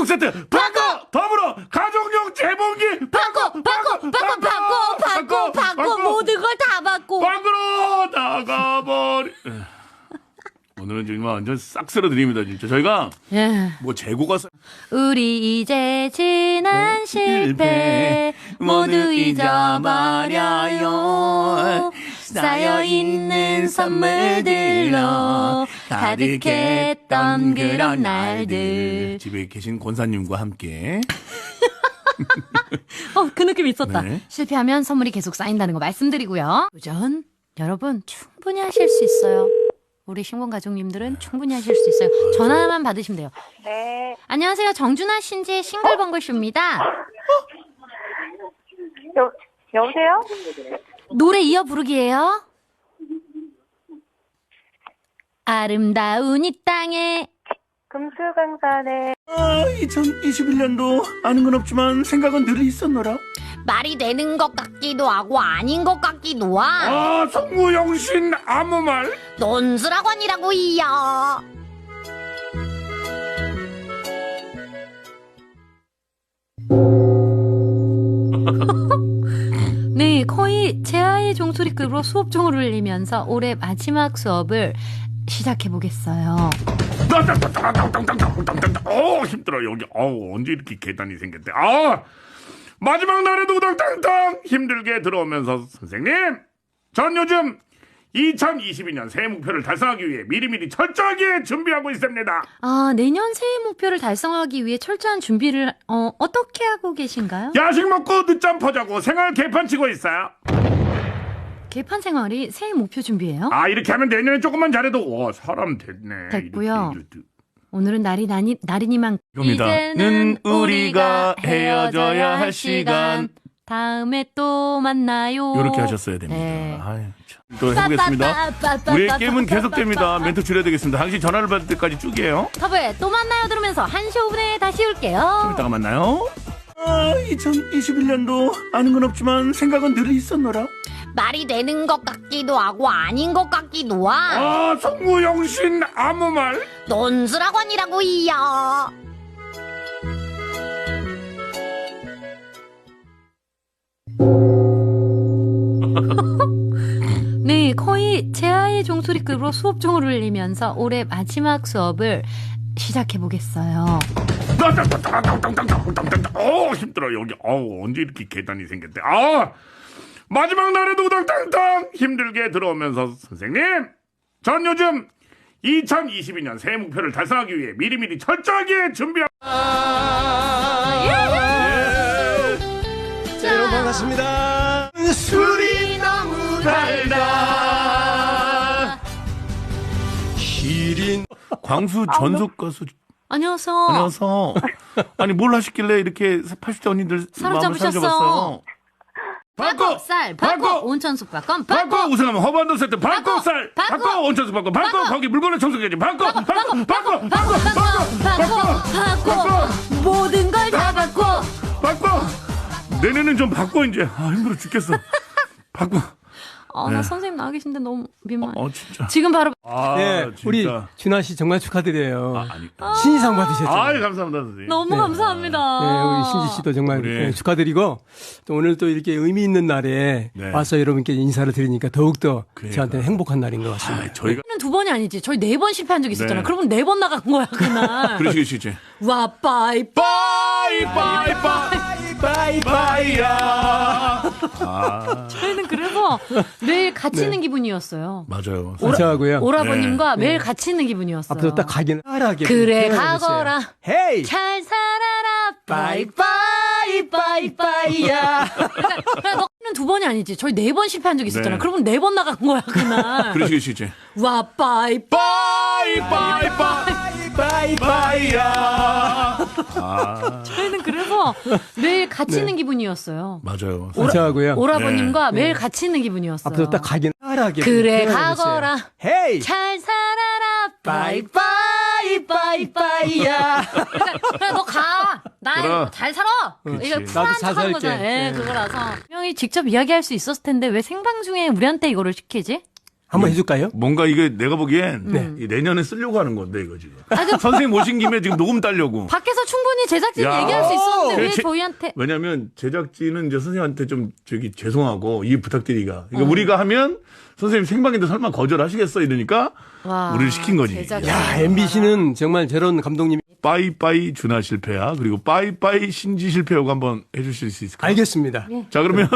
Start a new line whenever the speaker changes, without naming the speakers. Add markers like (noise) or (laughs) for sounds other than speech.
방콕 세트. 바꿔 더불어 가족용 재봉기.
바꿔, 바꿔, 바꿔, 바꿔, 바꿔, 바꿔, 모든 걸 다 바꿔.
밖으로 나가버리. 오늘은 정말 완전 싹 쓸어드립니다 진짜. 저희가
예.
뭐 재고가 사-
우리 이제 지난 실패 모두 잊어버려요. 쌓여있는 선물들로 가득했던 그런 날들.
집에 계신 권사님과 함께 (laughs)
어, 그 느낌 있었다.
네.
실패하면 선물이 계속 쌓인다는 거 말씀드리고요. 도전 여러분 충분히 하실 수 있어요. 우리 신권 가족님들은 충분히 하실 수 있어요. 전화만 받으시면 돼요.
네.
안녕하세요. 정준하 신지의 싱글벙글 쇼입니다.
여, 여보세요?
노래 이어 부르기예요. 아름다운 이 땅에
금수강산에
아 2021년도 아는 건 없지만 생각은 늘 있었노라
말이 되는 것 같기도 하고 아닌 것 같기도 하.
아 성무영신 아무 말
논술학원이라고 이야. (laughs) 네, 거의 제아의 종소리급으로 수업 종을 울리면서 올해 마지막 수업을 시작해 보겠어요.
어 힘들어 여기 어우 언제 이렇게 계단이 생겼대 아 마지막 날에도 우당탕탕 힘들게 들어오면서 선생님 전 요즘 2022년 새해 목표를 달성하기 위해 미리미리 철저하게 준비하고 있습니다
아, 내년 새해 목표를 달성하기 위해 철저한 준비를 어, 어떻게 하고 계신가요?
야식 먹고 늦잠 퍼자고 생활 개판 치고 있어요
개판 생활이 새해 목표 준비예요?
아 이렇게 하면 내년에 조금만 잘해도 와 사람 됐네
됐고요.
이렇게, 이렇게.
오늘은 날이 나니, 날이니만
이겁니다. 는 우리가 헤어져야 할 시간.
다음에 또 만나요.
이렇게 하셨어야 됩니다
네.
아유, 참. 또 해보겠습니다 우리의 게임은 계속됩니다 멘트 줄여야 되겠습니다 당신 전화를 받을 때까지 쭉이에요
터브에 또 만나요 들으면서 1시 5분에 다시
좀
올게요.
이따가 만나요. 아, 2021년도 아는 건 없지만 생각은 늘 있었노라.
말이 되는 것 같기도 하고 아닌 것 같기도 하.
아, 성무영신 아무 말.
논술학원이라고 이야. (laughs) 네, 거의 제아의 종소리급으로 수업 종을 울리면서 올해 마지막 수업을 시작해 보겠어요.
어, 힘들어 여기. 어우, 언제 이렇게 계단이 생겼대. 아, 마지막 날에도 우당탕탕 힘들게 들어오면서 선생님, 전 요즘 2022년 새해 목표를 달성하기 위해 미리미리 철저하게 준비하고
자, 여러분 반갑습니다. 술이 너무 달다. 기린
광수 전속 가수
안녕하세요.
안녕하세요. 아니 뭘 하시길래 이렇게 80대 언니들
사로잡으셨어.
바꿔!
쌀, 바꿔,
바꿔!
온천 숙박권,
바꿔
바꿔,
우승하면 허반도 세트 바꿔
바꿔!
쌀 온천수 바꿔 바꿔
바꿔!
거기 물건을 바꿔 바꿔 바꿔 바꿔
바꿔, 바꿔, 바꿔, 모든 걸다 바꿔.
바꿔 내년엔 좀 바꿔 이제 아 힘들어 죽겠어 바꿔
아, 나
네.
선생님 나와 계신데 너무 민망해.
어 진짜
지금 바로
아
네, 우리
진짜
준하 씨 정말 축하드려요.
아, 아니
신인상 받으셨죠.
아이 감사합니다 선생님
너무 감사합니다.
네, 우리 신지 씨도 정말
우리-
네, 축하드리고 또 오늘 또 이렇게 의미 있는 날에
네.
와서 여러분께 인사를 드리니까 더욱더
그러니까요.
저한테 행복한 날인 것 같습니다.
아, 저희가
는두 번이 아니지. 저희 네 번 실패한 적 있었잖아요.
네.
그러면 네 번 나간 거야, 그날. (laughs)
그러시겠지
와, 빠이,
빠이 빠이 빠이 바이바이야 아
저희는 그 래서 (laughs) 매일 같이 있는 기분이었어요.
맞아요
감사하고요.
오라버님과 매일 같이 있는 기분이었어요.
앞으로 딱 가기는 하라게.
그래. 가거라.
헤이!
잘 살아라,
바이바이야.
그래, 너는 두 번이 아니지. 저희 네 번 실패한 적 있었잖아요.
네.
그러면 네 번 나간 거야, 그날. (laughs)
그러시겠지
와, 빠이,
빠이 빠이 빠이 바이바이야 아 (laughs)
저희는 그래 서 (laughs) 매일 같이 있는 기분이었어요.
맞아요
감사하고요.
오라버님과 매일 같이 있는 기분이었어요.
앞으로 딱 가기는 하라게.
그래. 가거라.
헤이!
잘 살아라,
바이바이, 바이바이야.
그래, 너 가.
그래.
나잘 살아.
그치.
이거
나도 잘 살게.
거잖아. 예,
네.
그거라서. 분명히 직접 이야기할 수 있었을 텐데 왜 생방 중에 우리한테 이거를 시키지?
한번 해줄까요?
뭔가 이게 내가 보기엔
네.
이 내년에 쓰려고 하는 건데 이거 지금. 선생님 오신 김에 지금 녹음 따려고.
밖에서 충분히 제작진이
야.
얘기할 수 있었는데 왜
제-
저희한테
왜냐면 제작진은 이제 선생님한테 좀 저기 죄송하고 이해 부탁드리가. 그러니까
어.
우리가 하면 선생님 생방인데 설마 거절하시겠어 이러니까
와,
우리를 시킨 거지.
제작진.
야, MBC는 정말 저런 감독님이
빠이빠이 준하 실패야 그리고 빠이빠이 신지 실패하고 한번 해주실 수 있을까요?
알겠습니다.
자 그러면